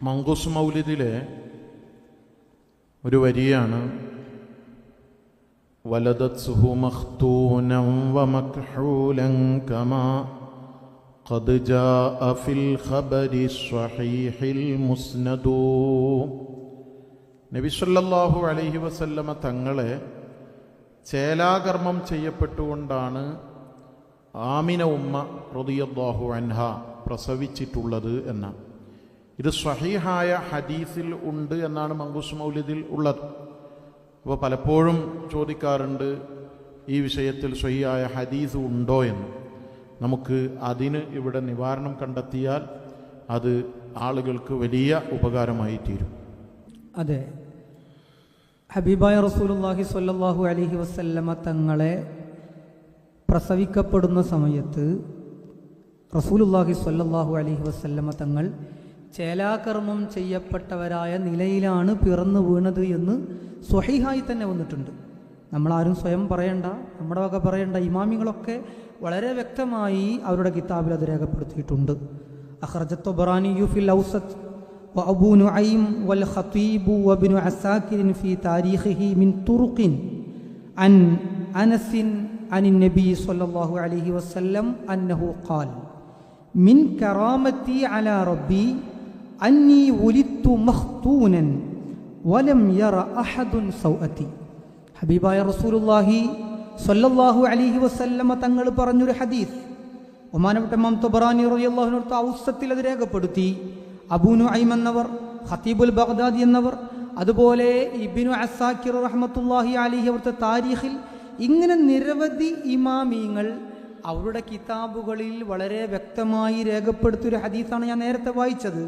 മങ്കൂസ് മൗലിദിലെ ഒരു വരിയാണ് ولدته مختونا ومكحولا كما قد جاء في الخبر الصحيح المسند നബി സല്ലല്ലാഹു അലൈഹി വസല്ലമ തങ്ങളെ ചേലാകർമ്മം ചെയ്യപ്പെട്ടുകൊണ്ടാണ് ആമിന ഉമ്മ റളിയല്ലാഹു അൻഹ പ്രസവിച്ചിട്ടുള്ളത് എന്ന ഇത് സ്വഹീഹായ ഹദീസിൽ ഉണ്ട് എന്നാണ് മങ്കൂസ് മൗലിദിൽ ഉള്ളത്. അപ്പോൾ പലപ്പോഴും ചോദിക്കാറുണ്ട് ഈ വിഷയത്തിൽ സ്വഹിയായ ഹദീസ് ഉണ്ടോ എന്ന്. നമുക്ക് അതിന് ഇവിടെ നിവാരണം കണ്ടെത്തിയാൽ അത് ആളുകൾക്ക് വലിയ ഉപകാരമായി തീരും. അതെ. ഹബീബായ റസൂലുള്ളാഹി സ്വല്ലല്ലാഹു അലൈഹി വസല്ലമ തങ്ങളെ പ്രസവിക്കപ്പെടുന്ന സമയത്ത് റസൂലുള്ളാഹി സ്വല്ലല്ലാഹു അലൈഹി വസല്ലമ തങ്ങൾ ചേലാകർമ്മം ചെയ്യപ്പെട്ടവരായ നിലയിലാണ് പിറന്നു വീണത് എന്ന് സ്വഹീഹായി തന്നെ വന്നിട്ടുണ്ട് നമ്മളാരും സ്വയം പറയണ്ട നമ്മുടെ വക പറയേണ്ട ഇമാമികളൊക്കെ വളരെ വ്യക്തമായി അവരുടെ കിതാബിൽ അത് രേഖപ്പെടുത്തിയിട്ടുണ്ട് അഖർജത്ത് ബറാനിയു ഫിൽ ഔസത്ത് وأبو نعيم والخطيب وابن عساكر في تاريخه من طرق عن أنس عن النبي صلى الله عليه وسلم أنه قال من كرامتي على ربي അന്നി ഉലിത്തു മഖ്തൂനൻ വലം യറ അഹദുൻ സൗഅത്തി ഹബീബായ റസൂലുള്ളാഹി സൊല്ലാഹു അലൈഹി വസല്ലമ തങ്ങൾ പറഞ്ഞൊരു ഹദീസ്. ഒമാനവട്ടമാം റളിയല്ലാഹു അൻഹു ഔസത്തിൽ അത് രേഖപ്പെടുത്തി. അബൂനു ഐം എന്നവർ ഹത്തീബുൽ ബഗ്ദാദി എന്നവർ അതുപോലെ ഇബ്നു അസാക്കിർ റഹ്മത്തുള്ളാഹി അലൈഹി അവിടുത്തെ താരീഖിൽ ഇങ്ങനെ നിരവധി ഇമാമീങ്ങൾ അവരുടെ കിതാബുകളിൽ വളരെ വ്യക്തമായി രേഖപ്പെടുത്തിയൊരു ഹദീസാണ് ഞാൻ നേരത്തെ വായിച്ചത്.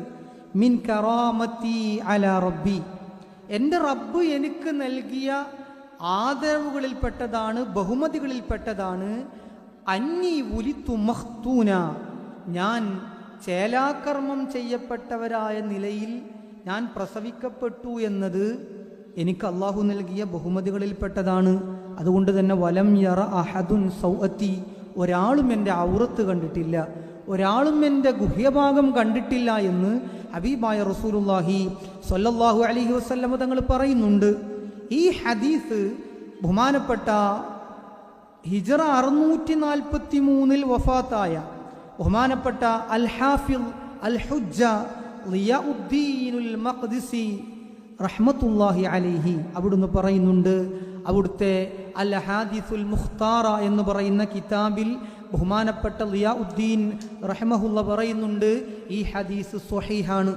മിൻ കറാമത്തി അല റബ്ബി. എന്റെ റബ്ബ് എനിക്ക് നൽകിയ ആദരവുകളിൽപ്പെട്ടതാണ് ബഹുമതികളിൽപ്പെട്ടതാണ്. അന്നി ഉലിത്തു മഹ്തൂന. ഞാൻ ചേലാകർമ്മം ചെയ്യപ്പെട്ടവരായ നിലയിൽ ഞാൻ പ്രസവിക്കപ്പെട്ടു എന്നത് എനിക്ക് അള്ളാഹു നൽകിയ ബഹുമതികളിൽപ്പെട്ടതാണ്. അതുകൊണ്ട് തന്നെ വലം യറ അഹദുൻ സൗഅത്തി. ഒരാളും എന്റെ ഔറത്ത് കണ്ടിട്ടില്ല. ഒരാളും എന്റെ ഗുഹ്യഭാഗം കണ്ടിട്ടില്ല എന്ന് ഹബീബായ റസൂലുല്ലാഹി സൊല്ലാഹു അലഹി വസ്ല്ലമ തങ്ങൾ പറയുന്നുണ്ട്. ഈ ഹദീസ് ബഹുമാനപ്പെട്ട ഹിജറ അറുന്നൂറ്റി നാൽപ്പത്തി മൂന്നിൽ വഫാത്തായ ബഹുമാനപ്പെട്ട അൽഹാഫിൽ ഹാഫിൽ അൽ ഹുജ്ജ ലിയഉദ്ദീനുൽ മഖ്ദിസി റഹ്മത്തുല്ലാഹി അലിഹി അവിടുന്ന് പറയുന്നുണ്ട്. അവിടുത്തെ അൽ ഹാദിസുൽ മുഖ്താറ എന്ന് പറയുന്ന കിതാബിൽ ബഹുമാനപ്പെട്ട ലിയാഉദ്ദീൻ റഹ്മഹുല്ല പറയുന്നുണ്ട് ഈ ഹദീസ് സ്വഹീഹാണ്.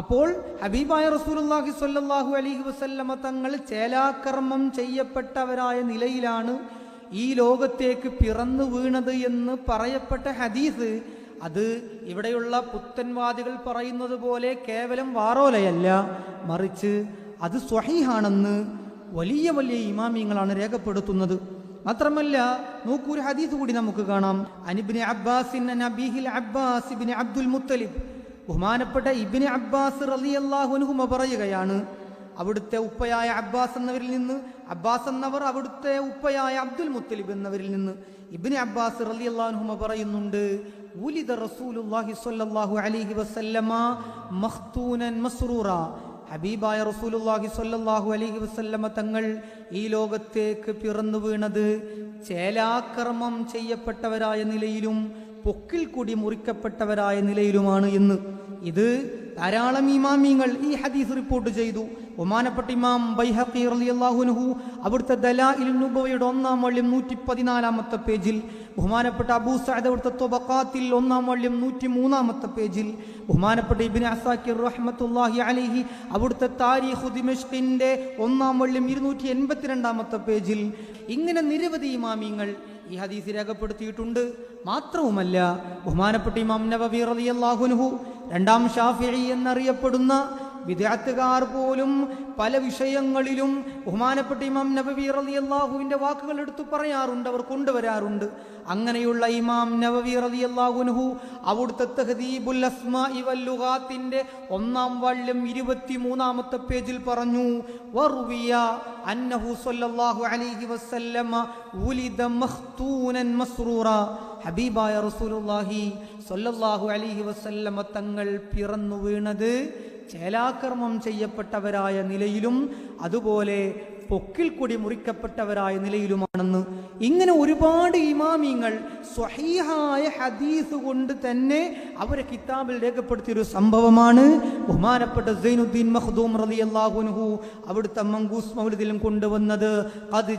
അപ്പോൾ ഹബീബായ റസൂലുള്ളാഹി സ്വല്ലല്ലാഹു അലൈഹി വസല്ലമ തങ്ങൾ ചേലാകർമ്മം ചെയ്യപ്പെട്ടവരായ നിലയിലാണ് ഈ ലോകത്തേക്ക് പിറന്നു വീണത് എന്ന് പറയപ്പെട്ട ഹദീസ്. അത് ഇവിടെയുള്ള പുത്തൻവാദികൾ പറയുന്നത് പോലെ കേവലം വാറോലയല്ല മറിച്ച് അത് സ്വഹീഹാണെന്ന് വലിയ വലിയ ഇമാമിയങ്ങളാണ് രേഖപ്പെടുത്തുന്നത്. മാത്രമല്ല നോക്കൂ ഒരു ഹദീസ് കൂടി നമുക്ക് കാണാം. അനിബിന് നബീഹിൽ അബ്ബാസ് അബ്ദുൽ മുത്തലിബ്. ബഹുമാനപ്പെട്ട ഇബിന് അബ്ബാസ് റളിയല്ലാഹുനുഹുമ പറയുകയാണ് അവിടുത്തെ ഉപ്പയായ അബ്ബാസ് എന്നവരിൽ നിന്ന് അബ്ബാസ് എന്നവർ അവിടുത്തെ ഉപ്പയായ അബ്ദുൽ മുത്തലിബ് എന്നവരിൽ നിന്ന് ഇബിന് അബ്ബാസ് റളിയല്ലാഹുനുഹുമ പറയുന്നുണ്ട് ഉലിദ റസൂലുള്ളാഹി സ്വല്ലല്ലാഹു അലൈഹി വസല്ലമ മഖ്തൂനൻ മസ്റൂറ. ഹബീബായ റസൂലുള്ളാഹി സ്വല്ലല്ലാഹു അലൈഹി വസല്ലമ തങ്ങൾ ഈ ലോകത്തേക്ക് പിറന്നു വീണത് ചേലാക്രമം ചെയ്യപ്പെട്ടവരായ നിലയിലും പൊക്കിൽ കൂടി മുറിക്കപ്പെട്ടവരായ നിലയിലുമാണ് എന്ന് ഇത് ധാരാളം ഇമാമിങ്ങൾ ഈ ഹദീസ് റിപ്പോർട്ട് ചെയ്തു. ഒമാനപ്പെട്ട ഇമാം ബൈഹഖി റളിയല്ലാഹുൻഹു അവിടുത്തെ ദലാഇൽ നുബവയുടെ ഒന്നാം വള്യം നൂറ്റി പതിനാലാമത്തെ പേജിൽ ബഹുമാനപ്പെട്ട അബൂ സഅദ് അവിടുത്തെ തൊബക്കാത്തിൽ ഒന്നാം വള്യം നൂറ്റി മൂന്നാമത്തെ പേജിൽ ബഹുമാനപ്പെട്ട ഇബിൻ അസാക്കിർ റഹ്മത്തുല്ലാഹി അലിഹി അവിടുത്തെ താരീഖു ദിമിഷ്കിന്റെ ഒന്നാം വള്യം ഇരുന്നൂറ്റി എൺപത്തിരണ്ടാമത്തെ പേജിൽ ഇങ്ങനെ നിരവധി ഇമാമിങ്ങൾ ഈ ഹദീസ് രേഖപ്പെടുത്തിയിട്ടുണ്ട്. മാത്രവുമല്ല ബഹുമാനപ്പെട്ട ഇമാം നബബി റളിയല്ലാഹുൻഹു രണ്ടാം ഷാഫിഈ എന്നറിയപ്പെടുന്ന വിദ്യാർത്ഥികാർ പോലും പല വിഷയങ്ങളിലും ബഹുമാനപ്പെട്ട ഇമാം നബവി അള്ളാഹുവിന്റെ വാക്കുകൾ എടുത്തു പറയാറുണ്ട് അവർ കൊണ്ടുവരാറുണ്ട്. അങ്ങനെയുള്ള ഇമാം നബവി അള്ളാഹുനുഹു അവിടുത്തെ തഹദീബുൽ അസ്മാഇ വൽ ഒന്നാം ഒന്നാം ഇരുപത്തി മൂന്നാമത്തെ പേജിൽ പറഞ്ഞു വറുവിയ അന്നഹു സല്ലല്ലാഹു അലൈഹി വസല്ലമ ഉലിദ മഖ്തൂനൻ മസ്റൂറ. ഹബീബായ റസൂലുള്ളാഹി സല്ലല്ലാഹു അലൈഹി വസല്ലമ തങ്ങൾ പിറന്നു വീണത് ചേലാകർമ്മം ചെയ്യപ്പെട്ടവരായ നിലയിലും അതുപോലെ പൊക്കിൽ കൂടി മുറിക്കപ്പെട്ടവരായ നിലയിലുമാണെന്ന് ഇങ്ങനെ ഒരുപാട് ഇമാമിങ്ങൾ സ്വഹീഹായ ഹദീസ് കൊണ്ട് തന്നെ അവരെ കിതാബിൽ രേഖപ്പെടുത്തിയൊരു സംഭവമാണ്. ബഹുമാനപ്പെട്ട സൈനുദ്ദീൻ മഹ്ദൂം റലി അള്ളാഹുൻഹു അവിടുത്തെ മങ്കൂസ് മൗലിദിലും കൊണ്ടുവന്നത് അത്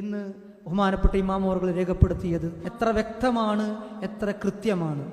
എന്ന് ബഹുമാനപ്പെട്ട ഇമാമോറുകൾ രേഖപ്പെടുത്തിയത്. എത്ര വ്യക്തമാണ് എത്ര കൃത്യമാണ്.